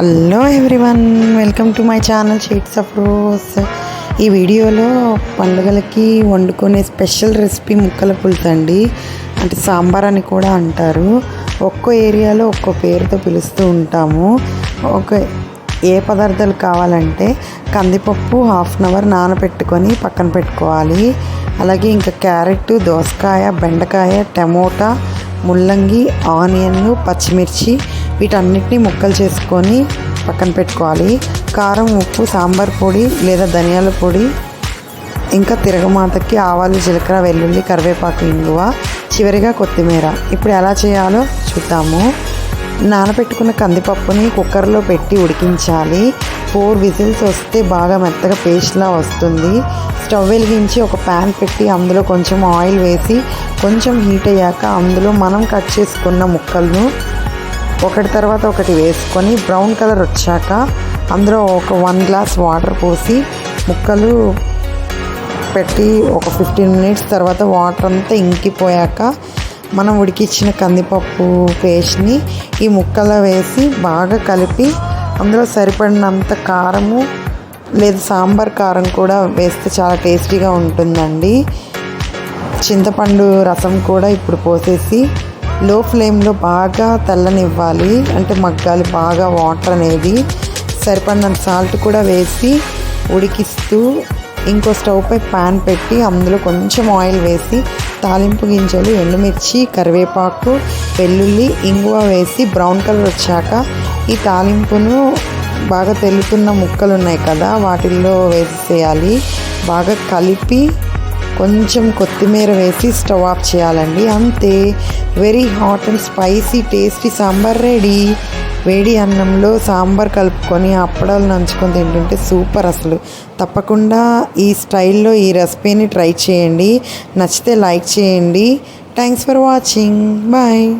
Hello everyone welcome to my channel sheets of rose ఈ వీడియోలో పండుగలకి వండుకునే స్పెషల్ రెసిపీ ముక్కల పులుతండి. అంటే సాంబార్ అని కూడా అంటారు. ఒక్కో ఏరియాలో ఒక్కో పేరుతో పిలుస్తూ ఉంటాము. ఒక ఏ పదార్థాలు కావాలంటే కందిపప్పు హాఫ్ అన్ అవర్ నానబెట్టుకొని పక్కన పెట్టుకోవాలి. అలాగే ఇంకా క్యారెట్ దోసకాయ బెండకాయ టమోటా ముల్లంగి ఆనియన్ పచ్చిమిర్చి వీటన్నిటిని ముక్కలు చేసుకొని పక్కన పెట్టుకోవాలి. కారం ఉప్పు సాంబార్ పొడి లేదా ధనియాల పొడి ఇంకా తిరగమాతకి ఆవాలు జీలకర్ర వెల్లుల్లి కరివేపాకు ఇంగువ చివరిగా కొత్తిమీర. ఇప్పుడు ఎలా చేయాలో చూద్దాము. నానబెట్టుకున్న కందిపప్పుని కుక్కర్లో పెట్టి ఉడికించాలి. ఫోర్ విజిల్స్ వస్తే బాగా మెత్తగా పేస్ట్లా వస్తుంది. స్టవ్ వెలిగించి ఒక ప్యాన్ పెట్టి అందులో కొంచెం ఆయిల్ వేసి కొంచెం హీట్ అయ్యాక అందులో మనం కట్ చేసుకున్న ముక్కలను ఒకటి తర్వాత ఒకటి వేసుకొని బ్రౌన్ కలర్ వచ్చాక అందులో ఒక వన్ గ్లాస్ వాటర్ పోసి ముక్కలు పెట్టి ఒక ఫిఫ్టీన్ మినిట్స్ తర్వాత వాటర్ అంతా ఇంకిపోయాక మనం ఉడికిచ్చిన కందిపప్పు పేస్ట్ని ఈ ముక్కలో వేసి బాగా కలిపి అందులో సరిపడినంత కారము లేదా సాంబార్ కారం కూడా వేస్తే చాలా టేస్టీగా ఉంటుందండి. చింతపండు రసం కూడా ఇప్పుడు పోసేసి లో ఫ్లేమ్లో బాగా తెల్లనివ్వాలి. అంటే మగ్గాలి. బాగా వాటర్ అనేది సరిపడినంత సాల్ట్ కూడా వేసి ఉడికిస్తూ ఇంకో స్టవ్ పై ప్యాన్ పెట్టి అందులో కొంచెం ఆయిల్ వేసి తాలింపు గింజలు ఎండుమిర్చి కరివేపాకు వెల్లుల్లి ఇంగువ వేసి బ్రౌన్ కలర్ వచ్చాక ఈ తాలింపును బాగా తెలుతున్న ముక్కలు ఉన్నాయి కదా వాటిల్లో వేసేయాలి. బాగా కలిపి కొంచెం కొత్తిమీర వేసి స్టవ్ ఆఫ్ చేయాలండి. అంతే. Very hot and spicy tasty sambar ready. వేడి అన్నంలో సాంబార్ కలుపుకొని అప్పడాలు నంచుకొని తింటుంటే సూపర్ అసలు. తప్పకుండా ఈ స్టైల్లో ఈ రెసిపీని ట్రై చేయండి. నచ్చితే లైక్ చేయండి. Thanks for watching. బాయ్.